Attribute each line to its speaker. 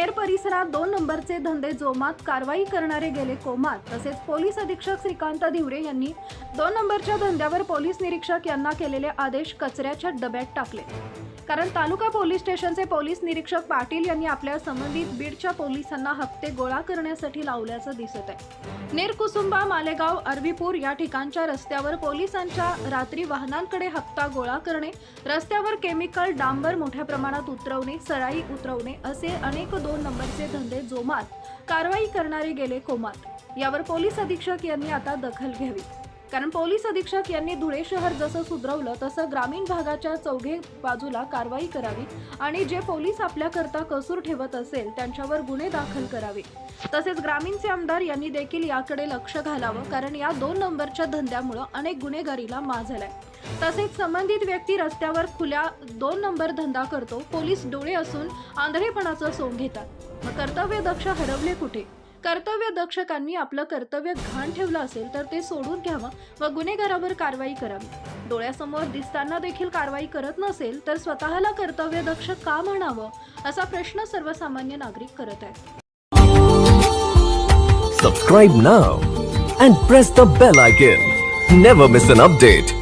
Speaker 1: नेर परिसरात दोन नंबरचे धंदे जोमात कारवाई करणारे गेले कोमात. तसेच पोलीस अधीक्षक श्रीकांत धिवरे यांनी दोन नंबरच्या धंद्यावर पोलीस निरीक्षक यांना केलेले आदेश कचऱ्याच्या डब्यात टाकले. कारण तालुका पोलीस स्टेशनचे पोलीस निरीक्षक पाटील यांनी आपल्या संबंधित बीडच्या पोलिसांना हप्ते गोळा करण्यासाठी लावल्याचं दिसत आहे. नेरकुसुंबा मालेगाव अरवीपूर या ठिकाणच्या रस्त्यावर पोलिसांच्या रात्री वाहनांकडे हप्ता गोळा करणे रस्त्यावर केमिकल डांबर मोठ्या प्रमाणात उतरवणे सराई उतरवणे असे अनेक दोन नंबरचे धंदे जोमात कारवाई करणारे गेले कोमात. यावर पोलीस अधीक्षक यांनी आता दखल घ्यावी. कारण पोलीस अधीक्षक यांनी धुळे शहर जसं सुधरवलं तसं ग्रामीण भागाच्या चौघे बाजूला कारवाई करावी आणि जे पोलीस आपल्याकरता कसूर ठेवत असेल त्यांच्यावर गुन्हे दाखल करावे. तसेच ग्रामीणचे आमदार यांनी देखील याकडे लक्ष घालावं कारण या दोन नंबरच्या धंद्यामुळं अनेक गुन्हेगारीला माज झालाय. तसेच संबंधित व्यक्ती रस्त्यावर खुल्या दोन नंबर धंदा करतो पोलीस डोळे असून आंधळेपणाचं सोंग घेतात. मग कर्तव्य दक्ष हरवले कुठे? कर्तव्य दक्षकांनी आपलं कर्तव्य घाण ठेवलं असेल तर ते सोडून घ्यावं व गुन्हेगारावर कारवाई करावी डोळ्यासमोर दिसताना देखील कारवाई करत नसेल तर स्वतःला कर्तव्य दक्ष का म्हणावं असा प्रश्न सर्वसामान्य नागरिक करत आहेत
Speaker 2: Subscribe now and press the bell icon. Never miss an update.